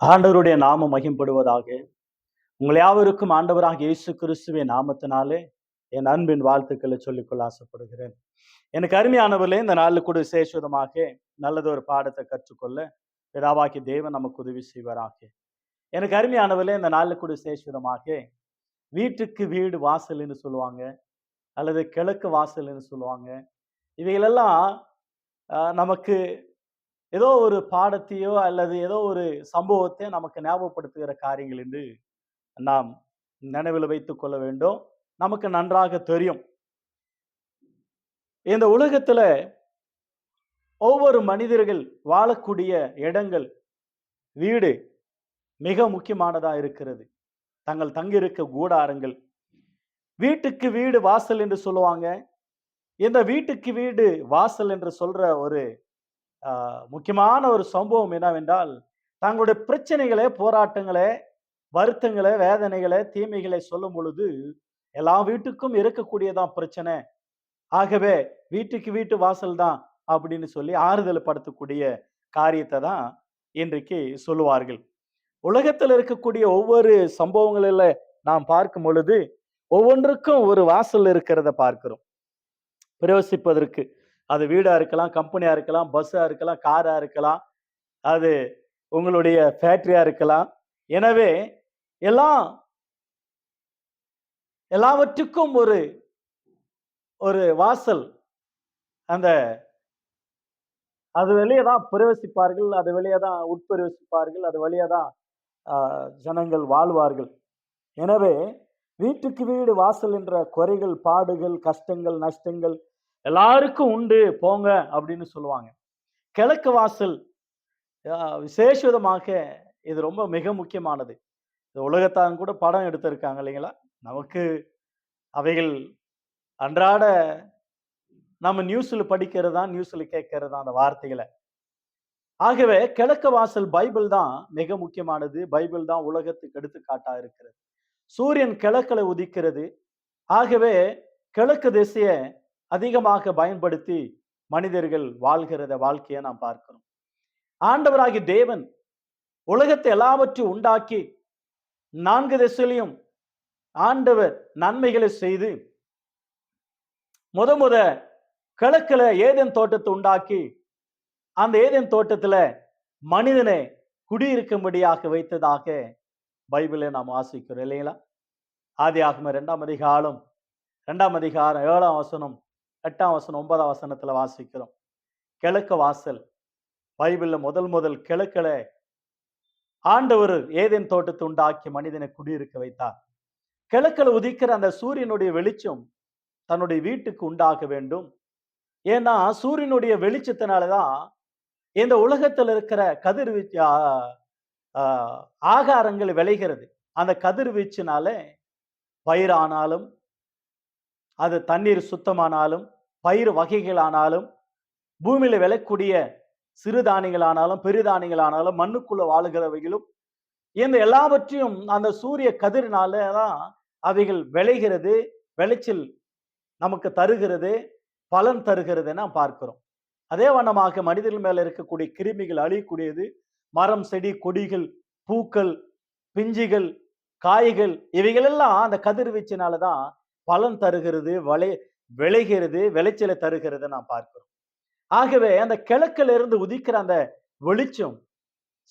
ஆண்டவருடைய நாமம் மகிம்படுவதாக. உங்கள் யாவருக்கும் ஆண்டவராக இயேசு கிறிஸ்துவின் நாமத்தினாலே என் அன்பின் வாழ்த்துக்களை சொல்லிக்கொள்ள ஆசைப்படுகிறேன். எனக்கு அருமையானவர்களே இந்த நாளில் கூட விசேஷமாக நல்லதொரு பாடத்தை கற்றுக்கொள்ள பிதாவாக்கி தேவன் நமக்கு உதவி செய்வராக. எனக்கு அருமையானவர்களே இந்த நாளில் கூட விசேஷமாக வீட்டுக்கு வீடு வாசல்னு சொல்லுவாங்க அல்லது கிழக்கு வாசல்னு சொல்லுவாங்க. இவைகளெல்லாம் நமக்கு ஏதோ ஒரு பாடத்தையோ அல்லது ஏதோ ஒரு சம்பவத்தையோ நமக்கு ஞாபகப்படுத்துகிற காரியங்கள் என்று நாம் நினைவில் வைத்துக் கொள்ள வேண்டும். நமக்கு நன்றாக தெரியும். இந்த உலகத்துல ஒவ்வொரு மனிதர்கள் வாழக்கூடிய இடங்கள் வீடு மிக முக்கியமானதா இருக்கிறது. தங்கள் தங்கியிருக்க கூடாரங்கள். வீட்டுக்கு வீடு வாசல் என்று சொல்லுவாங்க. இந்த வீட்டுக்கு வீடு வாசல் என்று சொல்ற ஒரு முக்கியமான ஒரு சம்பவம் என்னவென்றால் தங்களுடைய பிரச்சனைகளை போராட்டங்களை வருத்தங்களை வேதனைகளை தீமைகளை சொல்லும் பொழுது எல்லா வீட்டுக்கும் இருக்கக்கூடியதான் பிரச்சனை. ஆகவே வீட்டுக்கு வீட்டு வாசல் தான் அப்படின்னு சொல்லி ஆறுதல் படுத்தக்கூடிய காரியத்தை தான் இன்றைக்கு சொல்லுவார்கள். உலகத்தில் இருக்கக்கூடிய ஒவ்வொரு சம்பவங்களில் நாம் பார்க்கும் பொழுது ஒவ்வொன்றுக்கும் ஒரு வாசல் இருக்கிறத பார்க்கிறோம். பிரவசிப்பதற்கு. அது வீடாக இருக்கலாம் கம்பெனியாக இருக்கலாம் பஸ்ஸாக இருக்கலாம் காராக இருக்கலாம் அது உங்களுடைய ஃபேக்ட்ரியாக இருக்கலாம். எனவே எல்லாம் எல்லாவற்றுக்கும் ஒரு ஒரு வாசல். அந்த அது வெளியே தான் பிரவேசிப்பார்கள் அது வெளியே தான் உட்பிரவேசிப்பார்கள் அது வழியே தான் ஜனங்கள் வாழ்வார்கள். எனவே வீட்டுக்கு வீடு வாசல் என்ற குறைகள் பாடுகள் கஷ்டங்கள் நஷ்டங்கள் எல்லாருக்கும் உண்டு போங்க அப்படின்னு சொல்லுவாங்க. கிழக்கு வாசல் விசேஷ விதமாக இது ரொம்ப மிக முக்கியமானது. இந்த உலகத்தான் கூட படம் எடுத்திருக்காங்க இல்லைங்களா? நமக்கு அவைகள் அன்றாட நம்ம நியூஸில் படிக்கிறது தான் நியூஸில் கேட்கறது தான் அந்த வார்த்தைகளை. ஆகவே கிழக்கு வாசல் பைபிள் தான் மிக முக்கியமானது. பைபிள் தான் உலகத்துக்கு எடுத்துக்காட்டா இருக்கிறது. சூரியன் கிழக்கில் உதிக்கிறது. ஆகவே கிழக்கு திசையை அதிகமாக பயன்படுத்தி மனிதர்கள் வாழ்கிறத வாழ்க்கையை நாம் பார்க்கிறோம். ஆண்டவராகிய தேவன் உலகத்தை எல்லாவற்றையும் உண்டாக்கி நான்கு திசையிலையும் ஆண்டவர் நன்மைகளை செய்து முத முத கிழக்குல ஏதேன் தோட்டத்தை உண்டாக்கி அந்த ஏதேன் தோட்டத்துல மனிதனை குடியிருக்கும்படியாக வைத்ததாக பைபிளை நாம் வாசிக்கிறோம் இல்லைங்களா? ஆதி ஆகம ரெண்டாம் அதிகாரம் ரெண்டாம் அதிகாரம் ஏழாம் வசனம். எட்டாம் வசனம் ஒன்பதாம் வசனத்துல வாசிக்கிறோம். கிழக்கு வாசல். பைபிளில் முதல் முதல் கிழக்கில் ஆண்டவர் ஏதேன் தோட்டத்தை உண்டாக்கி மனிதனை குடியிருக்க வைத்தார். கிழக்கில் உதிக்கிற அந்த சூரியனுடைய வெளிச்சம் தன்னுடைய வீட்டுக்கு உண்டாக வேண்டும். ஏன்னா சூரியனுடைய வெளிச்சத்தினாலதான் இந்த உலகத்தில் இருக்கிற கதிர்வீச்சு ஆகாரங்கள் விளைகிறது. அந்த கதிர்வீச்சினால பயிரானாலும் அது தண்ணீர் சுத்தமானாலும் பயிர் வகைகளானாலும் பூமியில விளக்கக்கூடிய சிறுதானியங்களானாலும் பெருதானியங்களானாலும் மண்ணுக்குள்ள வாழுகிறவைகளும் இந்த எல்லாவற்றையும் அந்த சூரிய கதிரினால தான் அவைகள் விளைகிறது விளைச்சல் நமக்கு தருகிறது பலன் தருகிறதுன்னு நாம் பார்க்கிறோம். அதே வண்ணமாக மனிதர்கள் மேல இருக்கக்கூடிய கிருமிகள் அழியக்கூடியது மரம் செடி கொடிகள் பூக்கள் பிஞ்சுகள் காய்கள் இவைகளெல்லாம் அந்த கதிர்வீச்சினால தான் பலன் தருகிறது வளை விளைகிறது விளைச்சலை தருகிறத நாம் பார்க்கிறோம். ஆகவே அந்த கிழக்கில் இருந்து உதிக்கிற அந்த வெளிச்சம்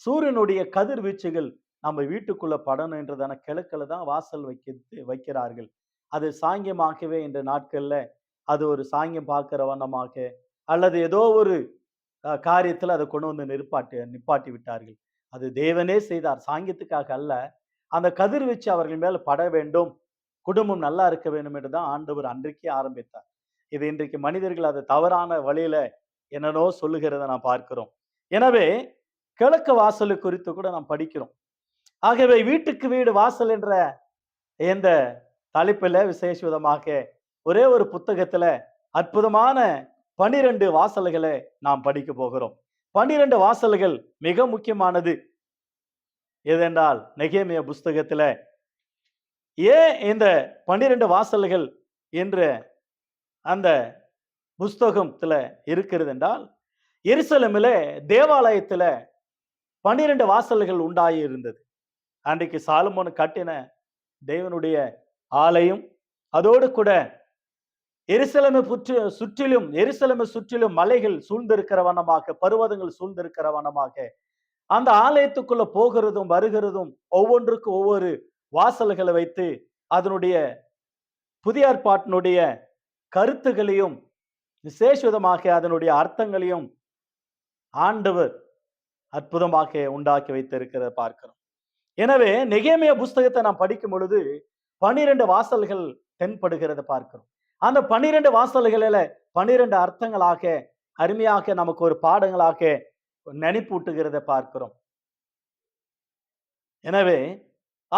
சூரியனுடைய கதிர்வீச்சுகள் நம்ம வீட்டுக்குள்ள படணும் என்றதான கிழக்கில் தான் வாசல் வைக்க வைக்கிறார்கள். அது சாங்கியமாகவே இந்த நாட்கள்ல அது ஒரு சாங்கியம் பார்க்கிற வண்ணமாக அல்லது ஏதோ ஒரு காரியத்தில் அதை கொண்டு வந்து நிற்பாட்டி நிப்பாட்டி விட்டார்கள். அது தேவனே செய்தார். சாங்கியத்துக்காக அல்ல. அந்த கதிர்வீச்சு அவர்கள் மேல் பட வேண்டும். குடும்பம் நல்லா இருக்க வேண்டும் என்று தான் ஆண்டவர் அன்றைக்கே ஆரம்பித்தார். இது இன்றைக்கு மனிதர்கள் அது தவறான வழியில என்னனோ சொல்லுகிறத நாம் பார்க்கிறோம். எனவே கிழக்கு வாசல் குறித்து கூட நாம் படிக்கிறோம். ஆகவே வீட்டுக்கு வீடு வாசல் என்ற இந்த தலைப்பில் விசேஷ விதமாக ஒரே ஒரு புத்தகத்துல அற்புதமான பனிரெண்டு வாசல்களை நாம் படிக்க போகிறோம். பனிரெண்டு வாசல்கள் மிக முக்கியமானது. எதென்றால் நெகேமிய புஸ்தகத்துல ஏன் இந்த பன்னிரண்டு வாசல்கள் என்ற அந்த புஸ்தகத்தில் இருக்கிறது என்றால் எருசலமில் தேவாலயத்தில் பன்னிரண்டு வாசல்கள் உண்டாகி இருந்தது அன்றைக்கு சாலமோன் கட்டின தேவனுடைய ஆலயம் அதோடு கூட எரிசலமை புற்று சுற்றிலும் எரிசலமை சுற்றிலும் மலைகள் சூழ்ந்திருக்கிற வண்ணமாக பருவதங்கள் சூழ்ந்திருக்கிற வண்ணமாக அந்த ஆலயத்துக்குள்ள போகிறதும் வருகிறதும் ஒவ்வொன்றுக்கு ஒவ்வொரு வாசல்களை வைத்து அதனுடைய புதிய ஏற்பாட்டினுடைய கருத்துகளையும் விசேஷமாக அதனுடைய அர்த்தங்களையும் ஆண்டவர் அற்புதமாக உண்டாக்கி வைத்திருக்கிறத பார்க்கிறோம். எனவே நெகேமிய புஸ்தகத்தை நாம் படிக்கும் பொழுது பனிரெண்டு வாசல்கள் தென்படுகிறத பார்க்கிறோம். அந்த பனிரெண்டு வாசல்களில பனிரெண்டு அர்த்தங்களாக அருமையாக நமக்கு ஒரு பாடங்களாக நினைப்பூட்டுகிறத பார்க்கிறோம். எனவே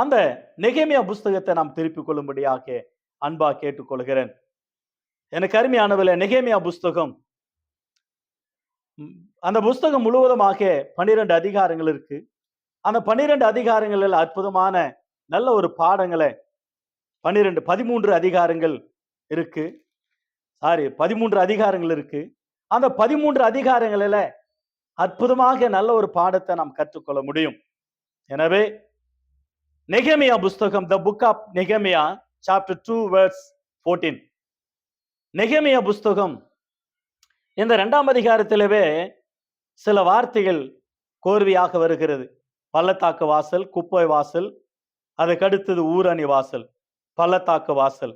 அந்த நெகேமியா புஸ்தகத்தை நாம் திருப்பிக் கொள்ளும்படியாக அன்பா கேட்டுக்கொள்கிறேன். எனக்கு அருமையானவில் நெகேமியா புஸ்தகம். அந்த புஸ்தகம் முழுவதுமாக பன்னிரண்டு அதிகாரங்கள் இருக்கு. அந்த பன்னிரண்டு அதிகாரங்களில் அற்புதமான நல்ல ஒரு பாடங்களை பன்னிரெண்டு பதிமூன்று அதிகாரங்கள் இருக்கு. சாரி பதிமூன்று அதிகாரங்கள் இருக்கு. அந்த பதிமூன்று அதிகாரங்களில் அற்புதமாக நல்ல ஒரு பாடத்தை நாம் கற்றுக்கொள்ள முடியும். எனவே நெகமியா புஸ்தகம் the book of நெகமியா chapter two words fourteen நெகமியா புஸ்தகம். இந்த ரெண்டாம் அதிகாரத்திலவே சில வார்த்தைகள் கோர்வையாக வருகிறது. பள்ளத்தாக்கு வாசல் குப்பை வாசல் அதுக்கடுத்தது ஊரணி வாசல் பள்ளத்தாக்கு வாசல்.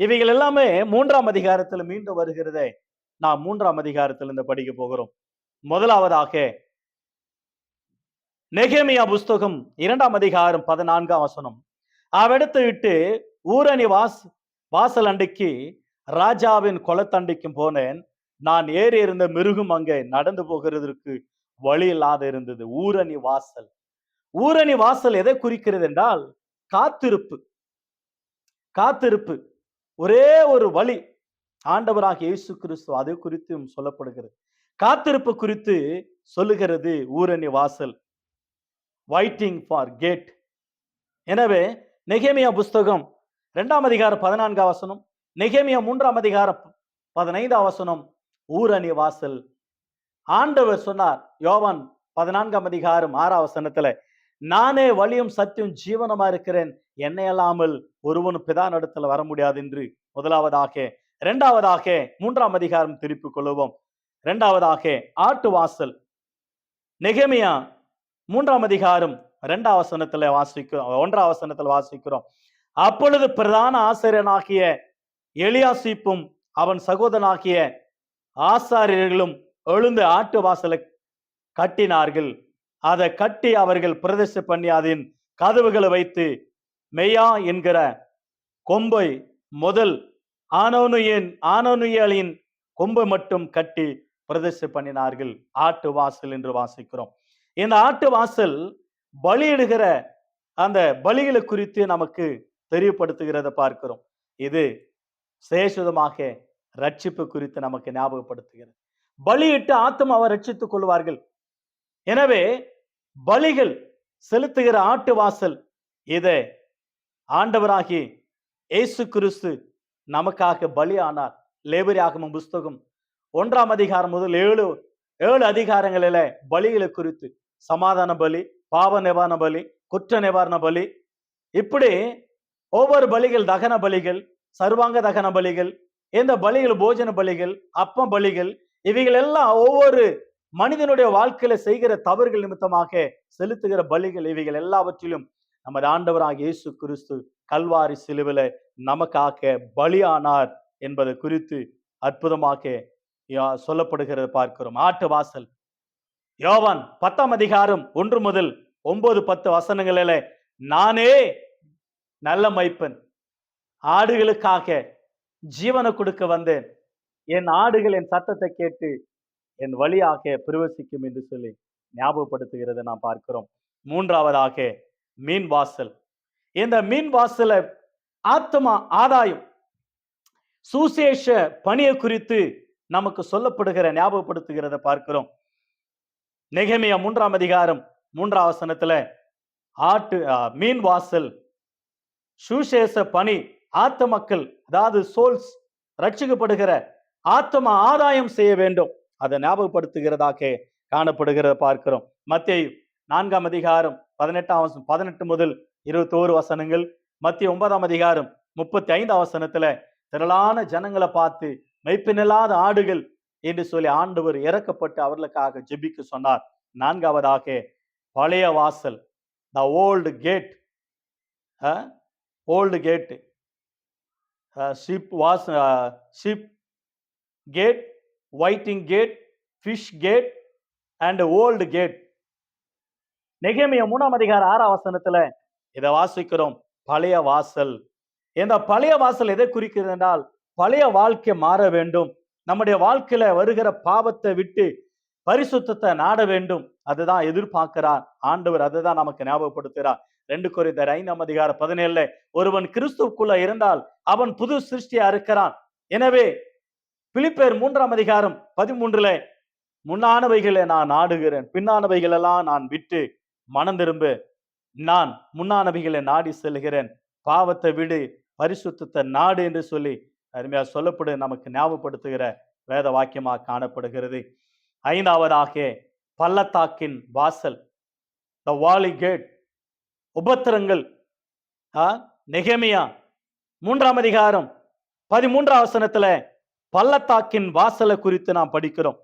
இவைகள் எல்லாமே மூன்றாம் அதிகாரத்தில் மீண்டும் வருகிறதே நான் மூன்றாம் அதிகாரத்தில் இந்த படிக்க போகிறோம். முதலாவதாக நெகேமியா புஸ்தகம் இரண்டாம் அதிகாரம் பதினான்காம் வசனம். அவெடுத்து விட்டு ஊரணி வாஸ் வாசல் அண்டைக்கு ராஜாவின் குளத்தண்டைக்கும் போனேன். நான் ஏறி இருந்த மிருகம் அங்கே நடந்து போகிறதற்கு வழி இல்லாத இருந்தது. ஊரணி வாசல். ஊரணி வாசல் எதை குறிக்கிறது என்றால் காத்திருப்பு. காத்திருப்பு. ஒரே ஒரு வழி. ஆண்டவராக இயேசு கிறிஸ்து அது குறித்தும் சொல்லப்படுகிறது. காத்திருப்பு குறித்து சொல்லுகிறது ஊரணி வாசல். வைட்டிங் ஃபார் கேட் எனவே நெகேமியா புஸ்தகம் ரெண்டாம் அதிகாரம் பதினான்காம் வசனம் நெகேமியா மூன்றாம் அதிகாரம் பதினைந்தாம் வசனம் ஊரணி வாசல். ஆண்டவர் சொன்னார் யோவான் பதினான்காம் அதிகாரம் ஆறாம் வசனத்துல நானே வழியும் சத்தியம் ஜீவனமா இருக்கிறேன்? என்னை அல்லாமல் ஒருவனும் பிதா நடத்துல வர முடியாது என்று முதலாவதாக இரண்டாவதாக மூன்றாம் அதிகாரம் திருப்பிக் கொள்ளுவோம் இரண்டாவதாக ஆட்டு வாசல். நெகமியா மூன்றாம் அதிகாரம் இரண்டாம் வசனத்துல வாசிக்கிறோம் ஒன்றாம் வசனத்துல வாசிக்கிறோம். அப்பொழுது பிரதான ஆசிரியனாகிய எலியாசிப்பும் அவன் சகோதரனாகிய ஆசாரியர்களும் எழுந்து ஆட்டு வாசலை கட்டினார்கள். அதை கட்டி அவர்கள் பிரதிஷ்டை பண்ணி அதன் கதவுகளை வைத்து மெய்யா என்கிற கொம்பை முதல் ஆனோனுயின் ஆனோனுயலின் கொம்பை மட்டும் கட்டி பிரதிஷ்ட பண்ணினார்கள் ஆட்டு வாசல் என்று வாசிக்கிறோம். இந்த ஆட்டு வாசல் பலியிடுகிற அந்த பலிகளை குறித்து நமக்கு தெரியப்படுத்துகிறத பார்க்கிறோம். இது சேஷுதமாக ரட்சிப்பு குறித்து நமக்கு ஞாபகப்படுத்துகிறது. பலியிட்டு ஆத்மாவை ரட்சித்துக் கொள்வார்கள். எனவே பலிகள் செலுத்துகிற ஆட்டு வாசல் இதை ஆண்டவராகி இயேசு கிறிஸ்து நமக்காக பலியானார். லேபரியாகமும் புஸ்தகம் ஒன்றாம் அதிகாரம் முதல் ஏழு ஏழு அதிகாரங்களில பலிகளை குறித்து சமாதான பலி பாவ நிவாரண பலி குற்ற நிவாரண பலி. இப்படி ஒவ்வொரு பலிகள் தகன பலிகள் சர்வாங்க தகன பலிகள் இந்த பலிகள் போஜன பலிகள் அப்ப பலிகள் இவைகள் எல்லாம் ஒவ்வொரு மனிதனுடைய வாழ்க்கையில செய்கிற தவறுகள் நிமித்தமாக செலுத்துகிற பலிகள் இவைகள் எல்லாவற்றிலும் நமது ஆண்டவராக இயேசு கிறிஸ்து கல்வாரி சிலுவில நமக்காக பலியானார் என்பது குறித்து அற்புதமாக சொல்லப்படுகிறத சொல்லப்படுகிறது பார்க்கிறோம். ஆட்டு வாசல் யோவான் பத்தாம் அதிகாரம் ஒன்று முதல் ஒன்பது பத்து வசனங்களில நானே நல்ல மைப்பன். ஆடுகளுக்காக ஜீவனை கொடுக்க வந்தேன். என் ஆடுகள் என் சத்தத்தை கேட்டு என் வழியாக பிரவசிக்கும் என்று சொல்லி ஞாபகப்படுத்துகிறதை நாம் பார்க்கிறோம். மூன்றாவதாக மீன் வாசல். இந்த மீன் வாசல ஆத்மா ஆதாயம் சுசேஷ பணியை குறித்து நமக்கு சொல்லப்படுகிற ஞாபகப்படுத்துகிறத பார்க்கிறோம். நெகமியா மூன்றாம் அதிகாரம் மூன்றாம் வசனத்துல ஆட்டு மீன் வாசல் சுசேஷ பணி ஆத்த மக்கள் அதாவது சோல்ஸ் ரட்சிக்கப்படுகிற ஆத்தம ஆதாயம் செய்ய வேண்டும். அதை ஞாபகப்படுத்துகிறதாக காணப்படுகிறத பார்க்கிறோம். மத்திய நான்காம் அதிகாரம் பதினெட்டாம் வசனம் பதினெட்டு முதல் இருபத்தோரு வசனங்கள் மத்திய ஒன்பதாம் அதிகாரம் முப்பத்தி ஐந்தாம் வசனத்துல திரளான ஜனங்களை பார்த்து மெய்ப்பினில்லாத ஆடுகள் என்று சொல்லி ஆண்டவர் இறக்கப்பட்டு அவர்களுக்காக ஜெபிக்க சொன்னார். நான்காவதாக பழைய வாசல் the old gate old gate ship was ship gate whiting gate fish gate and old gate நெகமிய மூணாம் அதிகார ஆறாம் வசனத்துல இதை வாசிக்கிறோம். பழைய வாசல். இந்த பழைய வாசல் எதை குறிக்கிறது என்றால் பழைய வாழ்க்கை மாற வேண்டும். நம்முடைய வாழ்க்கையில வருகிற பாவத்தை விட்டு பரிசுத்தத்தை நாட வேண்டும். அதுதான் எதிர்பார்க்கிறார். ஆண்டவர் அதுதான் நமக்கு ஞாபகப்படுத்துகிறார். ரெண்டு குறைந்த ஐந்தாம் அதிகார பதினேழுல ஒருவன் கிறிஸ்துவுக்குள்ள இருந்தால் அவன் புது சிருஷ்டியா இருக்கிறான் எனவே பிலிப்பேர் மூன்றாம் அதிகாரம் பதிமூன்றுல முன்னானவைகளை நான் நாடுகிறேன். பின்னானவைகளெல்லாம் நான் விட்டு மனம் திரும்ப. நான் முன்னானவைகளை நாடி செல்கிறேன். பாவத்தை விடு. பரிசுத்தத்தை நாடு என்று சொல்லி அருமையாக சொல்லப்படு நமக்கு ஞாபகப்படுத்துகிற வேத வாக்கியமாக காணப்படுகிறது. ஐந்தாவதாக பள்ளத்தாக்கின் வாசல் த வாலி கேட் உபத்திரங்கள் ஆ, மூன்றாம் அதிகாரம் பதிமூன்றாம் வசனத்துல பள்ளத்தாக்கின் வாசலை குறித்து நாம் படிக்கிறோம்.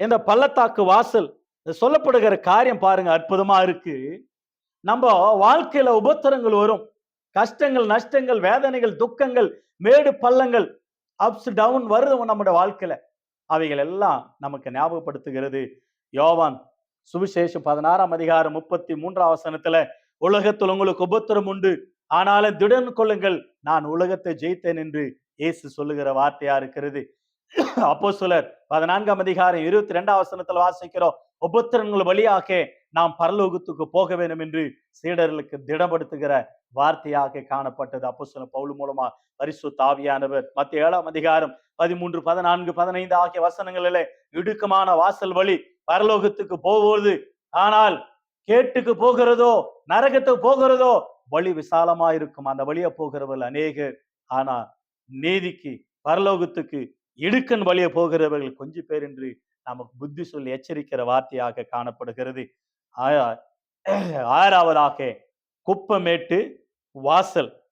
இந்த பள்ளத்தாக்கு வாசல் சொல்லப்படுகிற காரியம் பாருங்க அற்புதமா இருக்கு. நம்ம வாழ்க்கையில உபத்திரங்கள் வரும். கஷ்டங்கள் நஷ்டங்கள் வேதனைகள் துக்கங்கள் மேடு பள்ளங்கள் அப்ஸ் டவுன் வருது நம்முடைய வாழ்க்கையில. அவைகள் எல்லாம் நமக்கு ஞாபகப்படுத்துகிறது. யோவான் சுவிசேஷம் பதினாறாம் அதிகாரம் முப்பத்தி மூன்றாம் வசனத்துல உலகத்தில் உங்களுக்கு உபத்திரம் உண்டு. ஆனாலும் திடன் கொள்ளுங்கள். நான் உலகத்தை ஜெயித்தேன் என்று இயேசு சொல்லுகிற வார்த்தையா இருக்கிறது. அப்போ சிலர் பதினான்காம் அதிகாரம் இருபத்தி ரெண்டாம் வசனத்துல வாசிக்கிறோம் உபத்திரங்கள் வழியாக நாம் பரலோகத்துக்கு போக வேண்டும் என்று சீடர்களுக்கு திடப்படுத்துகிற வார்த்தையாக காணப்பட்டது. அப்போ சில பவுல் மூலமா பரிசு தாவியானவர் மத்திய ஏழாம் அதிகாரம் பதிமூன்று பதினான்கு பதினைந்து ஆகிய வசனங்களிலே இடுக்கமான வாசல் வழி பரலோகத்துக்கு போவது. ஆனால் கேட்டுக்கு போகிறதோ நரகத்துக்கு போகிறதோ வழி விசாலமா இருக்கும். அந்த வழியா போகிறவர்கள் அநேகர். ஆனா நீதிக்கு பரலோகத்துக்கு இடுக்கன் வழியே போகிறவர்கள் கொஞ்சம் பேர் என்று நமக்கு புத்தி சொல்லி எச்சரிக்கிற வார்த்தையாக காணப்படுகிறது. ஆறாவதாக குப்பமேட்டு வாசல்.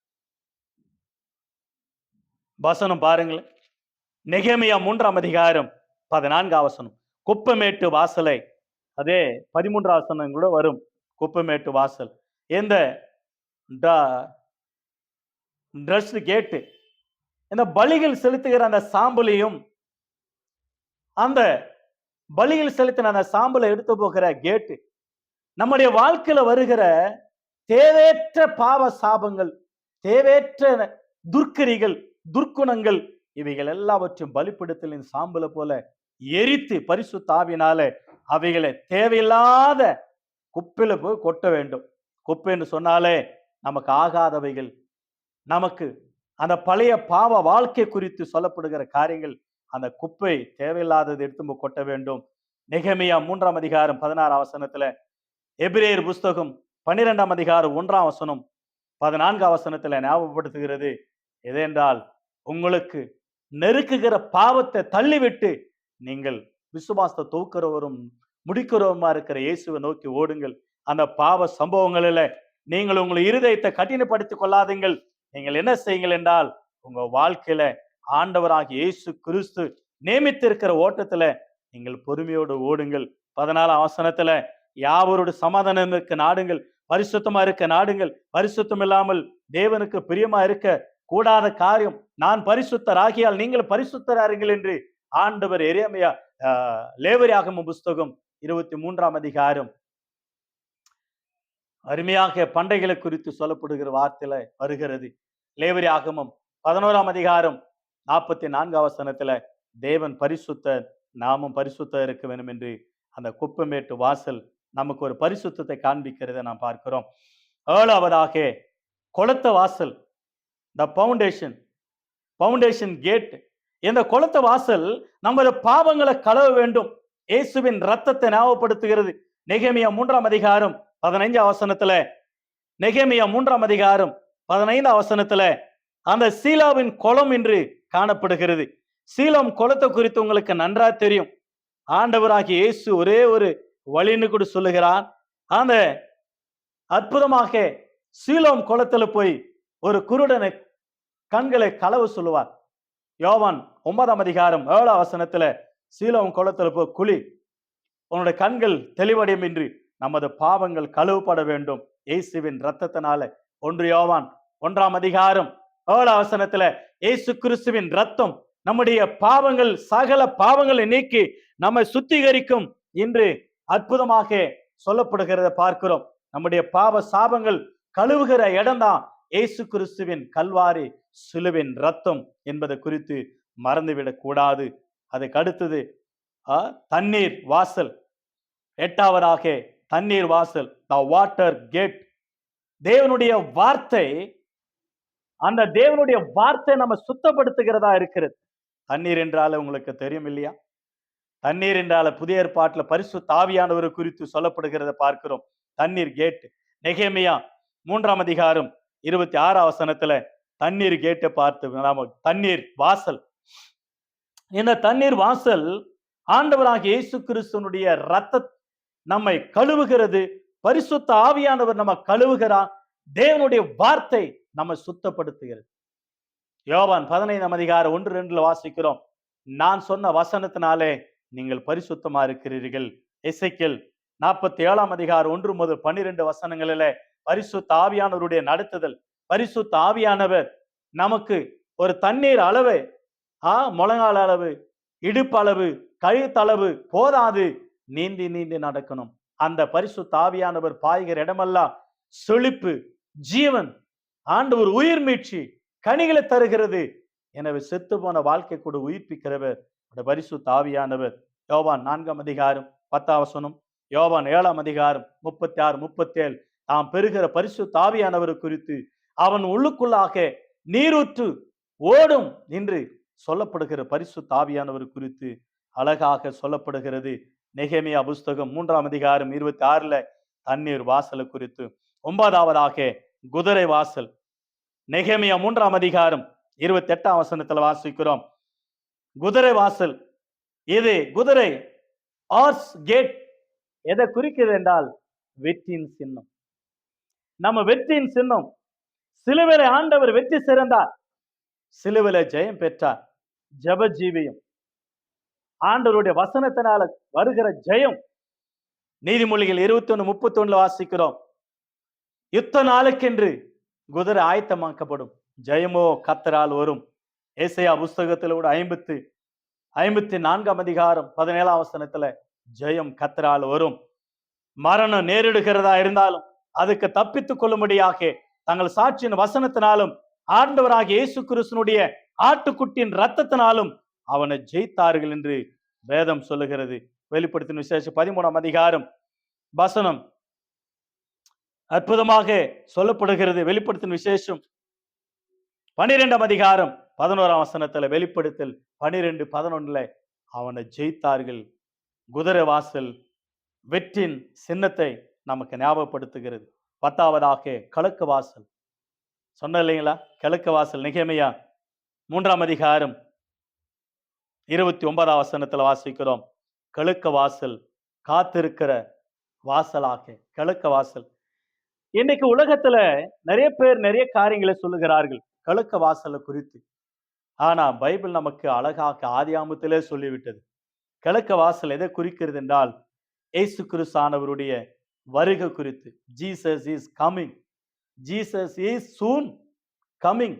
வசனம் பாருங்களேன். நெகமையா மூன்றாம் அதிகாரம் பதினான்காம் வசனம். குப்பமேட்டு வாசலை. அதே பதிமூன்றாம் வசனம் கூட வரும். குப்பமேட்டு வாசல். இந்த ட்ரெஸ் கேட்டு இந்த பலிகள் செலுத்துகிற அந்த சாம்பலையும் அந்த பலிகள் செலுத்தின அந்த சாம்பலை எடுத்து போகிற கேட்டு நம்முடைய வாழ்க்கையில வருகிற தேவையற்ற பாவ சாபங்கள் தேவையற்ற துர்க்கரிகள் துர்க்குணங்கள் இவைகள் எல்லாவற்றையும் பலிப்பிடத்திலின் சாம்பல போல எரித்து பரிசு தாவினால அவைகளை தேவையில்லாத குப்பையில போய் கொட்ட வேண்டும். குப்பை என்று சொன்னாலே நமக்கு ஆகாதவைகள் நமக்கு அந்த பழைய பாவ வாழ்க்கை குறித்து சொல்லப்படுகிற காரியங்கள் அந்த குப்பை தேவையில்லாதது எடுத்து கொட்ட வேண்டும். நிகமையா மூன்றாம் அதிகாரம் பதினாறு அவசரத்துல எபிரேயர் புஸ்தகம் பன்னிரெண்டாம் அதிகாரம் ஒன்றாம் வசனம் பதினான்காம் வசனத்துல ஞாபகப்படுத்துகிறது. எதென்றால் உங்களுக்கு நெருக்குகிற பாவத்தை தள்ளிவிட்டு நீங்கள் விசுவாசத்தை தூக்குறவரும் முடிக்கிறவருமா இருக்கிற இயேசுவை நோக்கி ஓடுங்கள். அந்த பாவ சம்பவங்களில் நீங்கள் உங்கள் இருதயத்தை கடினப்படுத்திக் கொள்ளாதீங்கள். நீங்கள் என்ன செய்யுங்கள் என்றால் உங்க வாழ்க்கையில ஆண்டவராகிய இயேசு கிறிஸ்து நியமித்திருக்கிற ஓட்டத்துல நீங்கள் பொறுமையோடு ஓடுங்கள். பதினாலாம் அவசனத்துல யாவரோடு சமாதானம் இருக்க நாடுங்கள் பரிசுத்தமா இருக்க நாடுங்கள் பரிசுத்தம் இல்லாமல் தேவனுக்கு பிரியமா இருக்க கூடாத காரியம் நான் பரிசுத்தர் ஆகியால் நீங்கள் பரிசுத்தராருங்கள் என்று ஆண்டவர் எரியமையா ஆஹ், புஸ்தகம் இருபத்தி மூன்றாம் அதிகாரம். அருமையாக பண்டைகளை குறித்து சொல்லப்படுகிற வார்த்தையில வருகிறது. லேவரி ஆகமம் பதினோராம் அதிகாரம் நாற்பத்தி நான்காம் வசனத்துல தேவன் பரிசுத்தர் நாமும் பரிசுத்த இருக்க வேண்டும் என்று அந்த குப்பமேட்டு வாசல் நமக்கு ஒரு பரிசுத்தத்தை காண்பிக்கிறதை நாம் பார்க்கிறோம். ஏழாவதாக குளத்த வாசல் த பவுண்டேஷன் பவுண்டேஷன் கேட் இந்த குளத்த வாசல் நம்முடைய பாவங்களை கலவ வேண்டும். இயேசுவின் ரத்தத்தை ஞாபகப்படுத்துகிறது. நெகேமியா மூன்றாம் அதிகாரம் பதினைஞ்சு அவசனத்துல நெகேமியா மூன்றாம் அதிகாரம் பதினைந்து அவசனத்துல அந்த சீலாவின் குளம் என்று காணப்படுகிறது. சீலம் குளத்தை குறித்து உங்களுக்கு நன்றா தெரியும். ஆண்டவராகிய இயேசு ஒரே ஒரு வழின்னு கூட சொல்லுகிறான் அந்த அற்புதமாக சீலோம் குளத்துல போய் ஒரு குருடனை கண்களை களவு சொல்லுவார். யோவான் ஒன்பதாம் அதிகாரம் ஏழாம் வசனத்துல சீலோம் குளத்துல போய் குழி உன்னுடைய கண்கள் தெளிவடையும் என்று நமது பாவங்கள் கழுவப்பட வேண்டும். இயேசுவின் ரத்தத்தினால ஒன்று யோவான் ஒன்றாம் அதிகாரம் ஏழாம் வசனத்துல இயேசு கிறிஸ்துவின் ரத்தம் நம்முடைய பாவங்கள் சகல பாவங்களை நீக்கி நம்மை சுத்திகரிக்கும் என்று அற்புதமாக சொல்லப்படுகிறத பார்க்கிறோம். நம்முடைய பாவ சாபங்கள் கழுவுகிற இடம்தான் இயேசு கிறிஸ்துவின் கல்வாரி சிலுவின் ரத்தம் என்பதை குறித்து மறந்துவிடக் கூடாது. அதுக்கு அடுத்தது ஆ, தண்ணீர் வாசல். எட்டாவதாக தண்ணீர் வாசல் த வாட்டர் கேட் தேவனுடைய வார்த்தை அந்த தேவனுடைய வார்த்தை நம்ம சுத்தப்படுத்துகிறதா இருக்கிறது. தண்ணீர் என்றால உங்களுக்கு தெரியும் இல்லையா? தண்ணீர் என்றால புதிய ஏற்பாட்டுல பரிசு தாவியானவர் குறித்து சொல்லப்படுகிறத பார்க்கிறோம். தண்ணீர் கேட் நெகேமியா மூன்றாம் அதிகாரம் இருபத்தி ஆறாம் வசனத்துல தண்ணீர் கேட்டை பார்த்து நாம தண்ணீர் வாசல். இந்த தண்ணீர் வாசல் ஆண்டவராக இயேசு கிறிஸ்துனுடைய ரத்த நம்மை கழுவுகிறது. பரிசுத்த ஆவியானவர் நம்ம கழுவுகிறார் தேவனுடைய வார்த்தை நம்ம சுத்தப்படுத்துகிறது. யோவான் பதினைந்தாம் அதிகாரம் ஒன்று ரெண்டுல வாசிக்கிறோம். நான் சொன்ன வசனத்தினாலே நீங்கள் பரிசுத்தமா இருக்கிறீர்கள். இசைக்கல் நாற்பத்தி ஏழாம் அதிகாரம் ஒன்று முதல் பன்னிரெண்டு வசனங்களில பரிசுத்த ஆவியானவருடைய நடத்துதல். பரிசுத்த ஆவியானவர் நமக்கு ஒரு தண்ணீர் அளவு ஆ முழங்கால் அளவு இடுப்பு அளவு கழுத்தளவு போதாது. நீந்தி நீந்தி நடக்கணும். அந்த பரிசு தாவியானவர் பாய்கிற இடமெல்லாம் செழிப்பு ஜீவன் ஆண்டவர் உயிர் மீட்சி கனிகளை தருகிறது. எனவே செத்து போன வாழ்க்கை கூட உயிர்ப்பிக்கிறவர். அந்த பரிசு தாவியானவர் யோவான் நான்காம் அதிகாரம் பத்தாம் வசனம். யோவான் ஏழாம் அதிகாரம் முப்பத்தி ஆறு முப்பத்தேழு. தாம் பெறுகிற பரிசு தாவியானவர் குறித்து அவன் உள்ளுக்குள்ளாக நீரூற்று ஓடும் என்று சொல்லப்படுகிற பரிசு தாவியானவர் குறித்து அழகாக சொல்லப்படுகிறது. நெகமியா புஸ்தகம் மூன்றாம் அதிகாரம் இருபத்தி ஆறுல தண்ணீர் வாசலை குறித்து. ஒன்பதாவதாக குதிரை வாசல். நெகமியா மூன்றாம் அதிகாரம் இருபத்தி எட்டாம் வசனத்துல வாசிக்கிறோம். குதிரை வாசல். இது குதிரை ஆர்ஸ் கேட். எதை குறிக்கிறது என்றால் வெற்றியின் சின்னம். நம்ம வெற்றியின் சின்னம். சிலுவிலை ஆண்டவர் வெற்றி சிறந்தார். சிலுவிலை ஜெயம் பெற்றார். ஜெப ஜீவியம் ஆண்டவருடைய வசனத்தினால வருகிற ஜெயம். நீதிமொழிகள் இருபத்தி ஒன்று முப்பத்தி ஒண்ணுல வாசிக்கிறோம். யுத்த நாளுக்கென்று குதிரை ஆயத்தமாக்கப்படும். ஜெயமோ கத்தரால் வரும். ஏசையா புஸ்தகத்தில் கூட ஐம்பத்து ஐம்பத்தி நான்காம் அதிகாரம் பதினேழாம் வசனத்துல ஜெயம் கத்தரால் வரும். மரணம் நேரிடுகிறதா இருந்தாலும் அதுக்கு தப்பித்துக் கொள்ளும்படியாக தங்கள் சாட்சியின் வசனத்தினாலும் ஆண்டவராக இயேசு கிறிஸ்தனுடைய ஆட்டுக்குட்டியின் ரத்தத்தினாலும் அவனை ஜெயித்தார்கள் என்று வேதம் சொல்லுகிறது. வெளிப்படுத்தின விசேஷம் பதிமூணாம் அதிகாரம் வசனம் அற்புதமாக சொல்லப்படுகிறது. வெளிப்படுத்தின விசேஷம் பனிரெண்டாம் அதிகாரம் பதினோராம் வசனத்துல வெளிப்படுத்தல் பனிரெண்டு பதினொன்னுல அவனை ஜெயித்தார்கள். குதிரை வாசல் வெற்றின் சின்னத்தை நமக்கு ஞாபகப்படுத்துகிறது. பத்தாவதாக கிழக்கு வாசல். சொன்ன இல்லைங்களா? கிழக்கு வாசல் நிகமையா மூன்றாம் அதிகாரம் இருபத்தி ஒன்பதாம் வசனத்துல வாசிக்கிறோம். கிழக்கு வாசல் காத்திருக்கிற வாசலாக. கிழக்கு வாசல். இன்னைக்கு உலகத்துல நிறைய பேர் நிறைய காரியங்களை சொல்லுகிறார்கள். கிழக்கு வாசலை குறித்து. ஆனா பைபிள் நமக்கு அழகாக ஆதியாமத்திலே சொல்லிவிட்டது. கிழக்க வாசல் எதை குறிக்கிறது என்றால் ஏசு கிறிஸ்தானவருடைய வருகை குறித்து. Jesus is coming. Jesus is soon coming.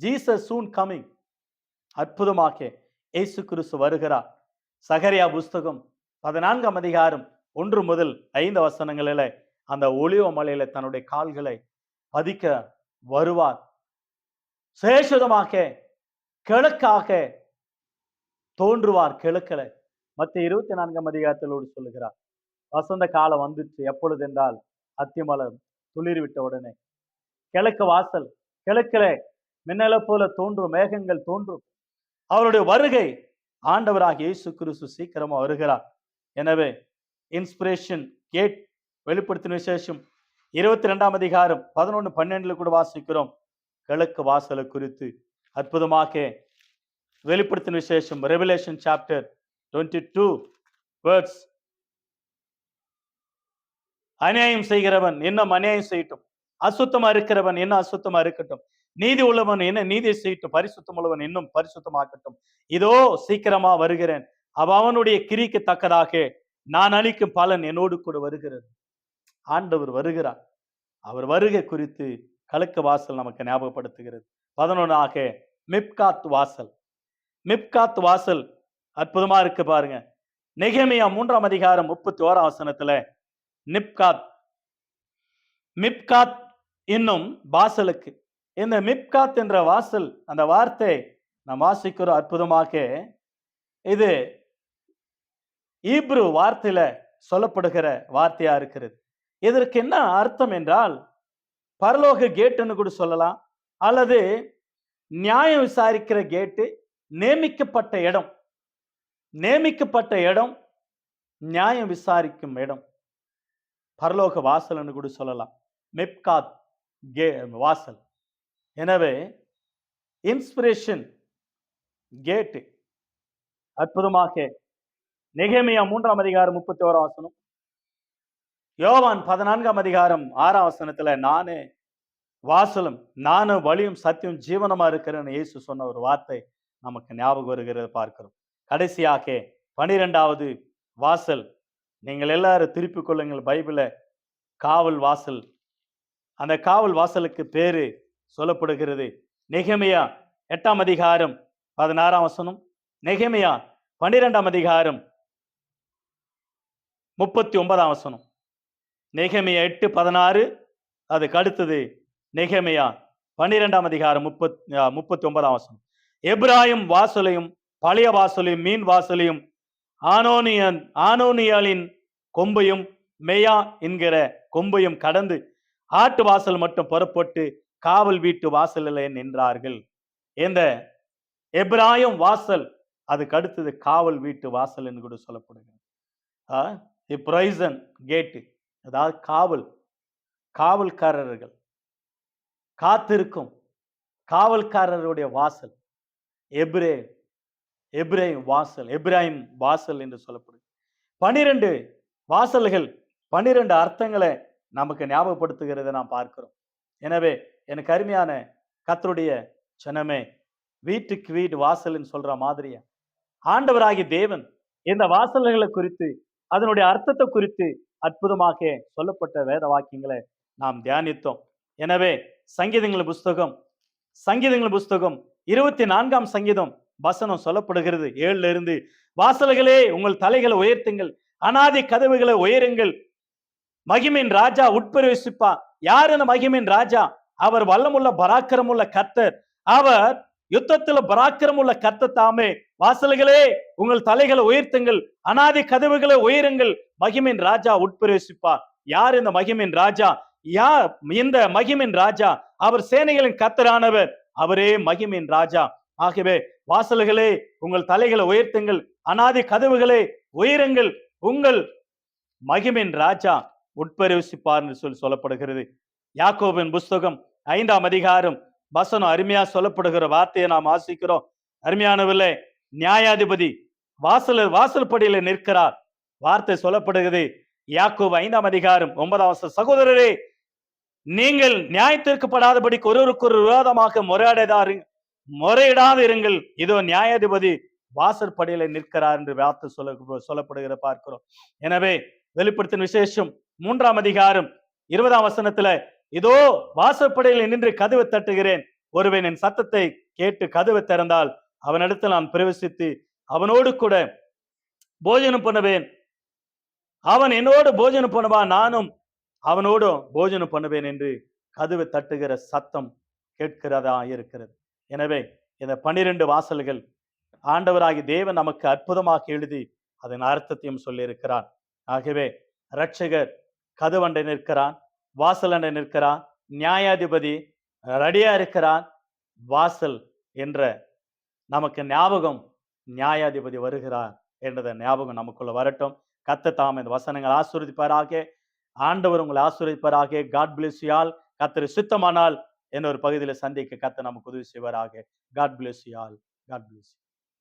Jesus soon coming. அற்புதமாக ஏசு கிறிஸ்து வருகிறார். சகரியா புஸ்தகம் பதினான்காம் அதிகாரம் ஒன்று முதல் ஐந்து வசனங்களில அந்த ஒளிவ மலையில தன்னுடைய கால்களை பதிக்க வருவார். சேஷதமாக கிழக்காக தோன்றுவார் கிழக்கில் மற்ற இருபத்தி நான்காம் அதிகாரத்திலோடு சொல்லுகிறார். வசந்த காலம் வந்துச்சு. எப்பொழுது என்றால் அத்திமலர் துளிர் விட்ட உடனே. கிழக்கு வாசல் கிழக்கில மின்னல போல தோன்றும் மேகங்கள் தோன்றும். அவருடைய வருகை ஆண்டவராக இயேசு கிறிஸ்து சீக்கிரமா வருகிறார். எனவே இன்ஸ்பிரேஷன் கேட் வெளிப்படுத்தின விசேஷம். இருபத்தி ரெண்டாம் அதிகாரம் பதினொன்று பன்னெண்டுல கூட வாசிக்கிறோம். கிழக்கு வாசலை குறித்து அற்புதமாக வெளிப்படுத்தின விசேஷம். Revelation chapter twenty two words அநியாயம் செய்கிறவன் இன்னும் அநியாயம் செய்யட்டும். அசுத்தமா இருக்கிறவன் என்ன அசுத்தமா இருக்கட்டும். நீதி உள்ளவன் என்ன நீதி செய்யட்டும். பரிசுத்தம் உள்ளவன் இன்னும் பரிசுத்தமாக்கட்டும். இதோ சீக்கிரமா வருகிறேன். அவ அவனுடைய கிரிக்கு தக்கதாக நான் அளிக்கும் பலன் என்னோடு கூட வருகிறது. ஆண்டவர் வருகிறார். அவர் வருகை குறித்து கலக்க வாசல் நமக்கு ஞாபகப்படுத்துகிறது. பதினொன்றாக மிப்காத் வாசல். மிப்காத் வாசல் அற்புதமா இருக்கு பாருங்க. நெகேமியா மூன்றாம் அதிகாரம் முப்பத்தி ஓராம் வசனத்துல நிப்காத் மிப்காத் என்னும் வாசலுக்கு. இந்த மிப்காத் என்ற வாசல் அந்த வார்த்தை நாம் வாசிக்கிறோம் அற்புதமாக. இது ஈப்ரு வார்த்தையில சொல்லப்படுகிற வார்த்தையா இருக்கிறது. இதற்கு என்ன அர்த்தம் என்றால் பரலோக கேட்டுன்னு கூட சொல்லலாம். அல்லது நியாயம் விசாரிக்கிற கேட்டு நியமிக்கப்பட்ட இடம். நியமிக்கப்பட்ட இடம் நியாயம் விசாரிக்கும் இடம். பரலோக வாசல்னு கூட சொல்லலாம். மெப்காத் கே வாசல். எனவே இன்ஸ்பிரேஷன் கேட்டு அற்புதமாக நிகமையா மூன்றாம் அதிகாரம் முப்பத்தி ஓராம் வசனம். யோவான் பதினான்காம் அதிகாரம் ஆறாம் வசனத்துல நானே வாசலும் நானும் வழியும் சத்தியம் ஜீவனமா இருக்கிறேன்னு இயேசு சொன்ன ஒரு வார்த்தை நமக்கு ஞாபகம் வருகிறத பார்க்கிறோம். கடைசியாக பனிரெண்டாவது வாசல். நீங்கள் எல்லாரும் திருப்பிக் கொள்ளுங்கள் பைபிளை. காவல் வாசல். அந்த காவல் வாசலுக்கு பேரு சொல்லப்படுகிறது. நெகமையா எட்டாம் அதிகாரம் பதினாறாம் வசனம். நெகமையா பன்னிரெண்டாம் அதிகாரம் முப்பத்தி ஒன்பதாம் வசனம். நெகமையா எட்டு பதினாறு. அதுக்கு அடுத்தது நெகமையா பன்னிரெண்டாம் அதிகாரம் முப்பத் முப்பத்தி ஒன்பதாம் வசனம். எப்ராஹிம் வாசலையும் பழைய வாசலையும் மீன் வாசலையும் ஆனோனியன் ஆனோனியாலின் கொம்பையும் மெயா என்கிற கொம்பையும் கடந்து ஆட்டு வாசல் மட்டும் புறப்பட்டு காவல் வீட்டு வாசலில் நின்றார்கள். இந்த எப்ராயம் வாசல். அதுக்கு அடுத்தது காவல் வீட்டு வாசல் என்று கூட சொல்லப்படுகிறது. பிரைசன் கேட்டு அதாவது காவல் காவல்காரர்கள். காத்திருக்கும் காவல்காரருடைய வாசல். எப்ரே எப்ரேம் வாசல் எப்ராஹிம் வாசல் என்று சொல்லப்படுது பனிரெண்டு வாசல்கள் பனிரெண்டு அர்த்தங்களை நமக்கு ஞாபகப்படுத்துகிறதை நாம் பார்க்கிறோம். எனவே எனக்கு அருமையான கத்தருடைய சனமே வீட்டுக்கு வீடு வாசல்னு சொல்ற மாதிரியா? ஆண்டவராகி தேவன் இந்த வாசல்களை குறித்து அதனுடைய அர்த்தத்தை குறித்து அற்புதமாக சொல்லப்பட்ட வேத வாக்கியங்களை நாம் தியானித்தோம். எனவே சங்கீதங்கள் புஸ்தகம் சங்கீதங்கள் புஸ்தகம் இருபத்தி நான்காம் சங்கீதம் வசனம் சொல்லப்படுகிறது. ஏழுல இருந்து வாசல்களே உங்கள் தலைகளை உயர்த்துங்கள் அனாதி கதவுகளை உயருங்கள். மகிமின் ராஜா உட்பிரவேசிப்பா. யார் இந்த மகிமின் ராஜா? அவர் வல்லமுள்ள பராக்கிரமுள்ள கர்த்தர். அவர் யுத்தத்துல பராக்கிரமுள்ள கர்த்தர் தாமே. வாசல்களே உங்கள் தலைகளை உயர்த்துங்கள் அனாதி கதவுகளை உயருங்கள். மகிமின் ராஜா உட்பிரவேசிப்பா. யார் இந்த மகிமின் ராஜா? யார் இந்த மகிமின் ராஜா அவர் சேனைகளின் கத்தரானவர் அவரே மகிமின் ராஜா. ஆகவே வாசல்களே உங்கள் தலைகளை உயர்த்துங்கள். அனாதி கதவுகளே உயருங்கள். உங்கள் மகிமின் ராஜா உட்பிரவேசிப்பார் என்று சொல்லி சொல்லப்படுகிறது. யாக்கோபின் புஸ்தகம் ஐந்தாம் அதிகாரம். வசனம் அருமையா சொல்லப்படுகிற வார்த்தையை நாம் ஆசிக்கிறோம் அருமையானவில்லை நியாயாதிபதி வாசல் வாசல் படியில நிற்கிறார். வார்த்தை சொல்லப்படுகிறது. யாக்கோபு ஐந்தாம் அதிகாரம் ஒன்பதாம் சகோதரரே நீங்கள் நியாயத்திற்கப்படாதபடிக்கு ஒருவருக்கு ஒரு விரோதமாக முறையாடாரு முறையிடாது இருங்கள் இதோ நியாயாதிபதி வாசற்படியில நிற்கிறார் என்று வார்த்தை சொல்ல சொல்லப்படுகிற பார்க்கிறோம். எனவே வெளிப்படுத்தின விசேஷம் மூன்றாம் அதிகாரம் இருபதாம் வசனத்துல இதோ வாசற்படையில் நின்று கதவை தட்டுகிறேன். ஒருவன் என் சத்தத்தை கேட்டு கதவை திறந்தால் அவனிடத்தில் நான் பிரவேசித்து அவனோடு கூட போஜனம் பண்ணுவேன். அவன் என்னோடு போஜனம் பண்ணுவான் நானும் அவனோடு போஜனம் பண்ணுவேன் என்று கதவை தட்டுகிற சத்தம் கேட்கிறதா இருக்கிறது. எனவே இந்த பன்னிரண்டு வாசல்கள் ஆண்டவராகி தேவன் நமக்கு அற்புதமாக எழுதி அதன் அர்த்தத்தையும் சொல்லியிருக்கிறான் ஆகவே ரட்சகர் கதவண்டை நிற்கிறான் வாசலண்டை நிற்கிறான் நியாயாதிபதி ரெடியா இருக்கிறான் வாசல் என்ற நமக்கு ஞாபகம் நியாயாதிபதி வருகிறார் என்றத ஞாபகம் நமக்குள்ள வரட்டும். கத்த தாம் இந்த வசனங்கள் ஆசீர்வதிப்பாராக. ஆண்டவர் உங்களை ஆசீர்வதிப்பாராக. காட் பிளஸ் யால் கத்தர் சுத்தமானால். என்ன ஒரு பகுதியில் சந்திக்க கத்த நமக்கு உதவி செய்வாராக. God bless y'all God bless